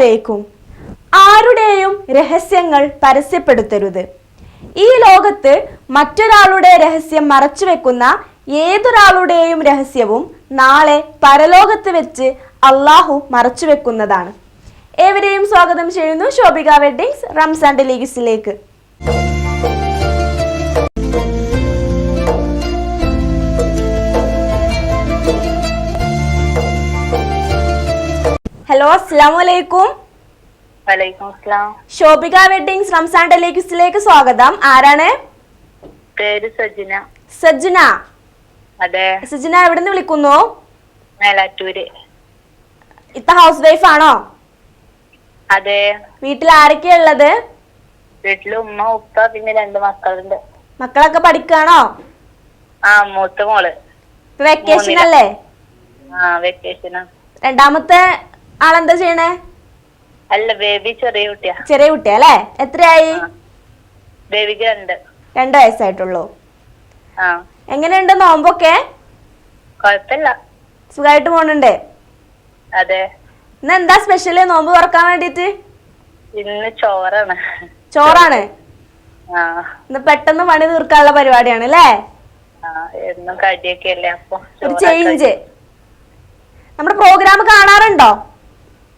അലൈക്കും ആരുടെയും രഹസ്യങ്ങൾ പരസ്യപ്പെടുത്തരുത്. ഈ ലോകത്ത് മറ്റൊരാളുടെ രഹസ്യം മറച്ചു വെക്കുന്ന ഏതൊരാളുടെയും രഹസ്യവും നാളെ പരലോകത്ത് വെച്ച് അള്ളാഹു മറച്ചു വെക്കുന്നതാണ്. ഏവരെയും സ്വാഗതം ചെയ്യുന്നു ശോഭിക വെഡ്ഡിങ്സ് റംസാൻ ഡെലിഗസിലേക്ക് ഹലോ അസ്സലാം ശോഭിക വെഡ്ഡിങ്സ് റംസാൻ ടെലിക്സിലേക്ക് സ്വാഗതം. ആരാണ്? പേര് സജിന. സജ്ജന അതെ. സജ്ജന എവിടെ നിന്ന് വിളിക്കുന്നു? മേലാറ്റൂര്. ഇത്ത ഹൗസ് വൈഫ് ആണോ? അതെ. വീട്ടിൽ ആരൊക്കെയാ ഉള്ളത്? വീട്ടിൽ ഉമ്മ ഉപ്പ പിന്നെ രണ്ട് മക്കളുണ്ട്. മക്കളൊക്കെ പഠിക്കുകയാണോ ആ മൂത്ത മോൾ. വെക്കേഷൻ അല്ലേ? ആ വെക്കേഷനാ രണ്ടാമത്തെ ആളെന്താ ചെയ്യണേ? അല്ല ബേബി ചെറിയ കുട്ടിയാ. ചെറിയ കുട്ടിയാ അല്ലേ? എത്രയായി. ബേബിക്ക് രണ്ട്. രണ്ട് വയസ്സായിട്ടുള്ളൂ. എങ്ങനെയുണ്ട് നോമ്പൊക്കെ? കൊഴപ്പില്ല. സുഖമായിട്ട് പോണുണ്ട്. അതെ. ഇന്ന് എന്താ സ്പെഷ്യൽ നോമ്പ് തുറക്കാൻ വേണ്ടിട്ട്? ഇന്ന് ചോറാണ്. ചോറാണ്? ഇന്ന് പെട്ടെന്ന് പണി തീർക്കാനുള്ള പരിപാടിയാണ് അല്ലേ? ചേഞ്ച് നമ്മുടെ പ്രോഗ്രാം കാണാറുണ്ടോ?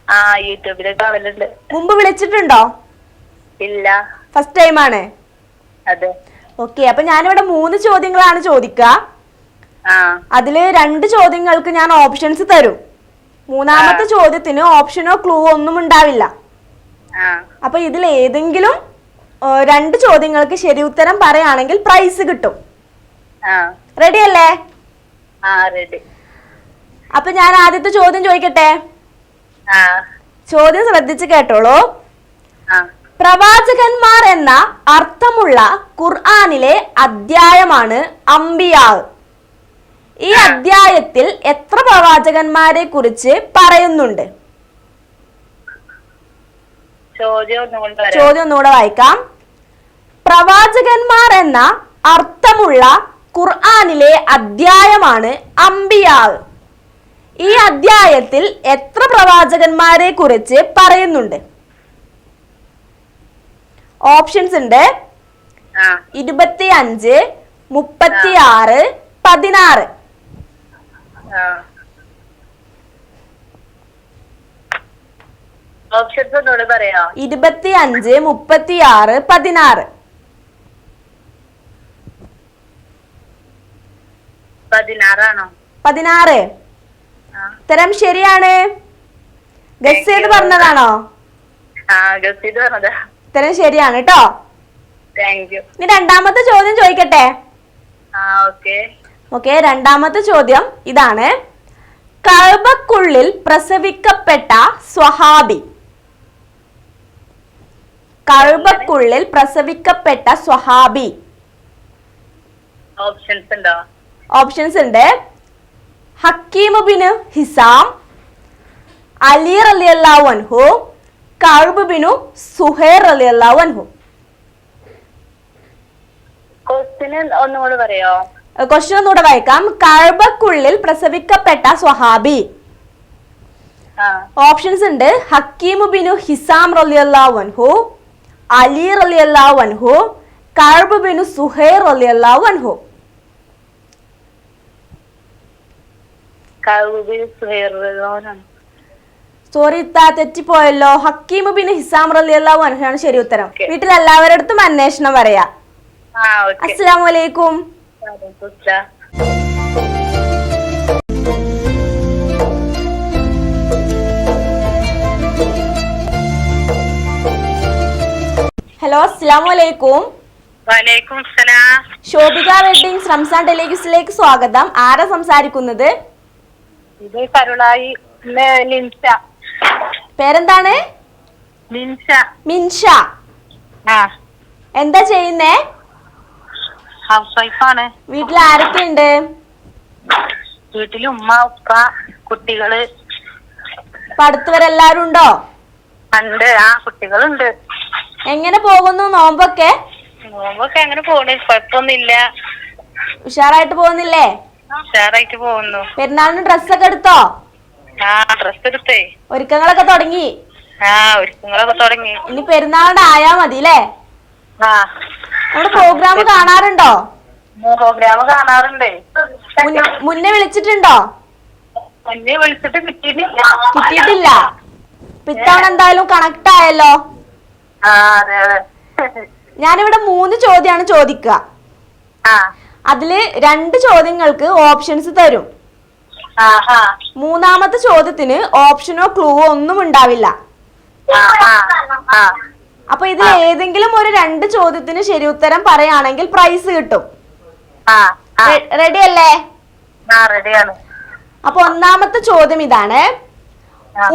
ആ യൂട്യൂബിലൊക്കെ കാണലുണ്ട്. മുമ്പ് വിളിച്ചിട്ടുണ്ടോ? ഇല്ല. ഫസ്റ്റ് ടൈം ആണ്? അതെ. ഓക്കെ അപ്പൊ ഞാനിവിടെ മൂന്ന് ചോദ്യങ്ങളാണ് ചോദിക്കുക ആ. അതിൽ രണ്ട് ചോദ്യങ്ങൾക്ക് ഞാൻ ഓപ്ഷൻസ് തരും. മൂന്നാമത്തെ ചോദ്യത്തിന് ഓപ്ഷനോ ക്ലൂ ഒന്നും ഉണ്ടാവില്ല. ആ. അപ്പൊ ഇതിൽ ഏതെങ്കിലും രണ്ട് ചോദ്യങ്ങൾക്ക് ശരി ഉത്തരം പറയുകയാണെങ്കിൽ പ്രൈസ് കിട്ടും. ആ. റെഡി അല്ലേ? ആ റെഡി അപ്പൊ ഞാൻ ആദ്യത്തെ ചോദ്യം ചോദിക്കട്ടെ? ചോദ്യം ശ്രദ്ധിച്ചു കേട്ടോളൂ. പ്രവാചകന്മാർ എന്ന അർത്ഥമുള്ള ഖുർആാനിലെ അധ്യായമാണ് അംബിയാവ് ഈ അധ്യായത്തിൽ എത്ര പ്രവാചകന്മാരെ കുറിച്ച് പറയുന്നുണ്ട്? ചോദ്യം ഒന്നുകൂടെ വായിക്കാം. പ്രവാചകന്മാർ എന്ന അർത്ഥമുള്ള ഖുർആാനിലെ അധ്യായമാണ് അംബിയാവ് ഈ അധ്യായത്തിൽ എത്ര പ്രവാചകന്മാരെ കുറിച്ച് പറയുന്നുണ്ട്? ഓപ്ഷൻസ് ഉണ്ട്. ഇരുപത്തി അഞ്ച് മുപ്പത്തി ആറ് പതിനാറ്. ഇരുപത്തി അഞ്ച് മുപ്പത്തി ആറ് പതിനാറ്. പതിനാറാണോ? പതിനാറ്. ഉത്തരം ശരിയാണ്. ഗസ് Thank ചെയ്ത് പറഞ്ഞതാണോ ഉത്തരം ശരിയാണ് കേട്ടോ ഇനി രണ്ടാമത്തെ ചോദ്യം ചോദിക്കട്ടെ? ഓക്കെ രണ്ടാമത്തെ ചോദ്യം ഇതാണ്. കഴബക്കുള്ളിൽ പ്രസവിക്കപ്പെട്ട സ്വഹാബി. കഴുബക്കുള്ളിൽ പ്രസവിക്കപ്പെട്ട സ്വഹാബി. ഓപ്ഷൻസ് ഉണ്ടോ? ഓപ്ഷൻസ് ഉണ്ട്. ഹക്കീമുബിന് ഹിസാം അലി അലി അള്ളാഹു അൻഹു കഴുബ് ബിനു സുഹൈർ അലി അള്ളാഹു അൻഹു ക്വസ്റ്റിന് ഒന്നുകൂടെ പറയോ? ക്വസ്റ്റ്യൻ ഒന്നുകൂടെ വായിക്കാം. കഴബക്കുള്ളിൽ പ്രസവിക്കപ്പെട്ട സ്വഹാബി. ഓപ്ഷൻസ് ഉണ്ട്. ഹക്കീമു ബിനു ഹിസാം റലി അല്ലാ അൻഹു അലി റലി അല്ലാ അൻഹു കഴബ് ബിനു സുഹൈർ അല്ലാ അള്ളാഹു സോറി ഇത്താ തെറ്റിപ്പോയല്ലോ. ഹക്കീമ് ബിൻ ഹിസാം റലിയാണ് ശരി ഉത്തരം. വീട്ടിൽ എല്ലാവരുടെ അടുത്തും അന്വേഷണം പറയാ. അലൈക്കും ഹലോ അസ്സലാമു അലൈക്കും വലൈക്കും സലാം ശോഭിക വെഡിങ് റംസാൻ ഡെലിഗസിലേക്ക് സ്വാഗതം. ആരാ സംസാരിക്കുന്നത്? ഇത് കരുളായി ലിൻസ പേരെന്താണ്? മിൻഷ മിൻഷ. ആ. എന്താ ചെയ്യുന്നേ? ഹൗസ് വൈഫാണ് വീട്ടിൽ ആരൊക്കെയുണ്ട്? വീട്ടിൽ ഉമ്മ ഉപ്പ കുട്ടികൾ. അപ്പൊ അടുത്തവരെല്ലാരും ഉണ്ടോ? ഉണ്ട്. ആ കുട്ടികളുണ്ട്. എങ്ങനെ പോകുന്നു നോമ്പൊക്കെ? നോമ്പൊക്കെ എങ്ങനെ പോണ്? കുഴപ്പമൊന്നുമില്ല. ഉഷാറായിട്ട് പോകുന്നില്ലേ? ഉഷാറായിട്ട് പോകുന്നു. പെരുന്നാളിന് ഡ്രസ്സൊക്കെ എടുത്തോ? ആ ഡ്രസ് എടുത്തേ. ഒരുക്കങ്ങളൊക്കെ തുടങ്ങി? ആ ഒരുക്കങ്ങളൊക്കെ തുടങ്ങി. ഇനി പെരുന്നാളിന്റെ ആയാ മതി അല്ലേ ആ. നമ്മുടെ പ്രോഗ്രാം കാണാറുണ്ടോ? പ്രോഗ്രാം കാണാറുണ്ട്. മുന്ന- മുന്നേ വിളിച്ചിട്ടുണ്ടോ? മുന്നേ വിളിച്ചിട്ട് കിട്ടിയിട്ടില്ല. കിട്ടിയിട്ടില്ല. ഇപ്പൊ ഇത്തവണ എന്തായാലും കണക്ട് ആയല്ലോ. ആ അതെ അതെ. ഞാനിവിടെ മൂന്ന് ചോദ്യമാണ് ചോദിക്കുക. ആ. അതിൽ രണ്ട് ചോദ്യങ്ങൾക്ക് ഓപ്ഷൻസ് തരും. മൂന്നാമത്തെ ചോദ്യത്തിന് ഓപ്ഷനോ ക്ലൂവോ ഒന്നും ഉണ്ടാവില്ല. അപ്പൊ ഇതിൽ ഏതെങ്കിലും ഒരു രണ്ട് ചോദ്യത്തിന് ശരി ഉത്തരം പറയുകയാണെങ്കിൽ പ്രൈസ് കിട്ടും. റെഡി അല്ലേ? അപ്പൊ ഒന്നാമത്തെ ചോദ്യം ഇതാണ്.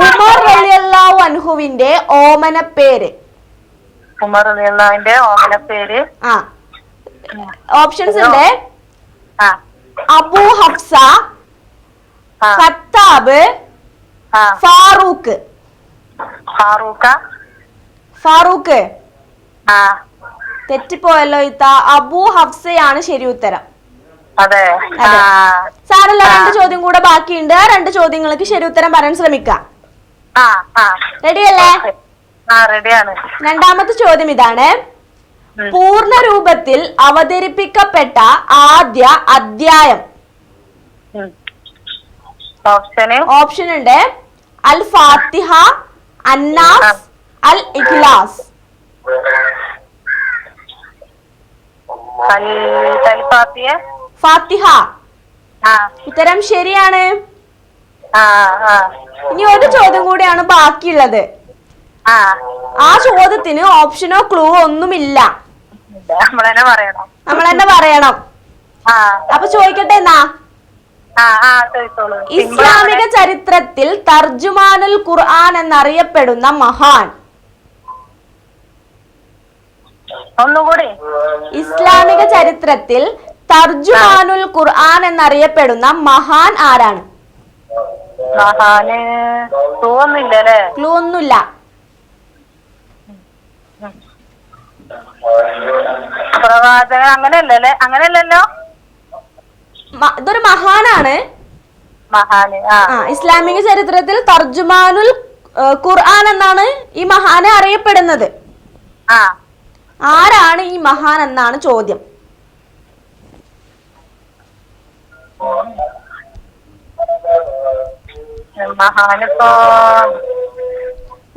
ഉമർ റളിയല്ലാഹു അൻഹുവിന്റെ ഓമന പേര് ഉമർ അലിയുള്ളതിന്റെ ഓമന പേര് ആ. ഓപ്ഷൻസ് ഉണ്ട്. Abu Hafsa Khattab Farooq. Farooq. Farooq. തെറ്റിപ്പോയല്ലോ ഇത്ത. അബു ഹഫ്സയാണ് ശരി ഉത്തരം. അതെ. സാറല്ല രണ്ട് ചോദ്യം കൂടെ ബാക്കിയുണ്ട്. ആ രണ്ട് ചോദ്യങ്ങൾക്ക് ശരി ഉത്തരം പറയാൻ ശ്രമിക്കാം. ആ ആ. റെഡി ആ റെഡിയാണ് രണ്ടാമത്തെ ചോദ്യം ഇതാണ്. ഉം. പൂർണ രൂപത്തിൽ അവതരിപ്പിക്കപ്പെട്ട ആദ്യ അധ്യായം. ഓപ്ഷൻ ഉണ്ട് അൽ ഫാത്തിഹ അന്നാസ് അൽ ഇഖ്ലാസ്. ഫാത്തിഹ? ഉത്തരം ശരിയാണ്. ഇനി ഒരു ചോദ്യം കൂടിയാണ് ബാക്കിയുള്ളത്. ആ. ചോദ്യത്തിന് ഓപ്ഷനോ ക്ലൂ ഒന്നുമില്ല. നമ്മൾ തന്നെ പറയണം. പറയണം. അപ്പൊ ചോദിക്കട്ടെ എന്നാ? ഇസ്ലാമിക ചരിത്രത്തിൽ തർജുമാനുൽ ഖുർആൻ എന്നറിയപ്പെടുന്ന മഹാൻ. ഒന്നുകൂടി. ഇസ്ലാമിക ചരിത്രത്തിൽ തർജുമാനുൽ ഖുർആൻ എന്നറിയപ്പെടുന്ന മഹാൻ ആരാണ്? ക്ലൂ ഒന്നുമില്ല. പ്രവാചകൻ അങ്ങനെയല്ലേ അങ്ങനെയല്ലല്ലോ? ഇതൊരു മഹാനാണ്. മഹാന് ആ. ഇസ്ലാമിക ചരിത്രത്തിൽ തർജുമാനുൽ ഖുർആൻ എന്നാണ് ഈ മഹാനെ അറിയപ്പെടുന്നത്. ആരാണ് ഈ മഹാൻ എന്നാണ് ചോദ്യം.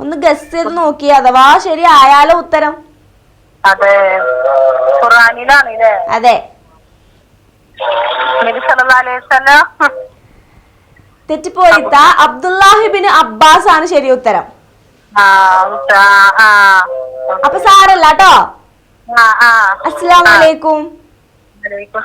ഒന്ന് ഗസ് ചെയ്ത് നോക്കി അഥവാ ശരി ആയാലോ ഉത്തരം? അതെ. ഖുറാനിലാണ് ഇല്ലേ അതെ തെറ്റിപ്പോയിത്ത അബ്ദുല്ലാഹിബിന് അബ്ബാസ് ആണ് ശരി ഉത്തരം. അപ്പൊ സാറല്ല കേട്ടോ അസ്സലാമലൈക്കും വലൈക്കും